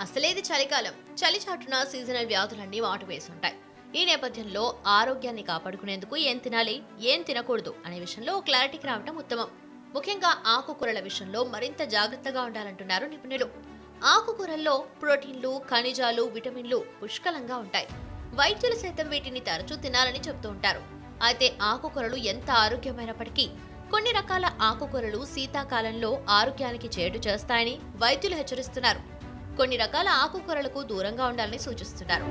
అసలేది చలికాలం. చలి చాటున సీజనల్ వ్యాధులన్నీ వాటు వేసుంటాయి ఈ నేపథ్యంలో ఆరోగ్యాన్ని కాపాడుకునేందుకు ఏం తినాలి ఏం తినకూడదు అనే విషయంలో క్లారిటీకి రావటం ఉత్తమం. ముఖ్యంగా ఆకుకూరల విషయంలో మరింత జాగ్రత్తగా ఉండాలంటున్నారు నిపుణులు. ఆకుకూరల్లో ప్రోటీన్లు ఖనిజాలు విటమిన్లు పుష్కలంగా ఉంటాయి. వైద్యులు సైతం వీటిని తరచూ తినాలని చెబుతూ ఉంటారు. అయితే ఆకుకూరలు ఎంత ఆరోగ్యమైనప్పటికీ కొన్ని రకాల ఆకుకూరలు శీతాకాలంలో ఆరోగ్యానికి చేటు చేస్తాయని వైద్యులు హెచ్చరిస్తున్నారు. కొన్ని రకాల ఆకుకూరలకు దూరంగా ఉండాలని సూచిస్తున్నారు.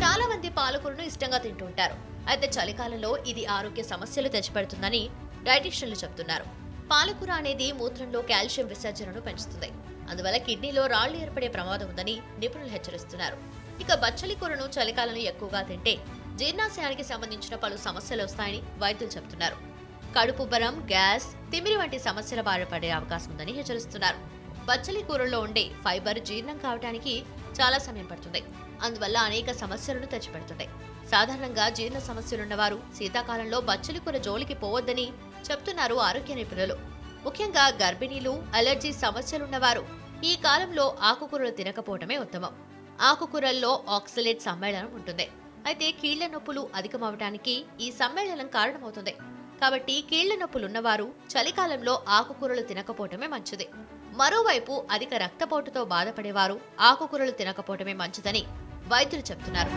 చాలా మంది పాలకూరను ఇష్టంగా తింటుంటారు అయితే చలికాలంలో ఇది ఆరోగ్య సమస్యలు తెచ్చిపెడుతుందని డైటిషియన్లు చెబుతున్నారు. పాలకూర అనేది మూత్రంలో కాల్షియం విసర్జనను పెంచుతుంది. అందువల్ల కిడ్నీలో రాళ్ళు ఏర్పడే ప్రమాదం ఉందని నిపుణులు హెచ్చరిస్తున్నారు. ఇక బచ్చలి కూరను చలికాలంలో ఎక్కువగా తింటే జీర్ణాశయానికి సంబంధించిన పలు సమస్యలు వస్తాయని వైద్యులు చెబుతున్నారు. కడుపుబ్బరం గ్యాస్ తిమిరి వంటి సమస్యల బారిన పడే అవకాశం ఉందని హెచ్చరిస్తున్నారు. బచ్చలి కూరల్లో ఉండే ఫైబర్ జీర్ణం కావడానికి చాలా సమయం పడుతుంది. అందువల్ల అనేక సమస్యలను తెచ్చిపెడుతుంది. సాధారణంగా జీర్ణ సమస్యలున్నవారు శీతాకాలంలో బచ్చలి కూర జోలికి పోవద్దని చెప్తున్నారు ఆరోగ్య నిపుణులు ముఖ్యంగా గర్భిణీలు అలర్జీ సమస్యలున్నవారు ఈ కాలంలో ఆకుకూరలు తినకపోవటమే ఉత్తమం. ఆకుకూరల్లో ఆక్సలేట్ సమ్మేళనం ఉంటుంది. అయితే కీళ్ళ నొప్పులు అధికమవటానికి ఈ సమ్మేళనం కారణమవుతుంది. కాబట్టి కీళ్ళ నొప్పులున్నవారు చలికాలంలో ఆకుకూరలు తినకపోవటమే మంచిది. మరోవైపు అధిక రక్తపోటుతో బాధపడేవారు ఆకుకూరలు తినకపోవటమే మంచిదని వైద్యులు చెప్తున్నారు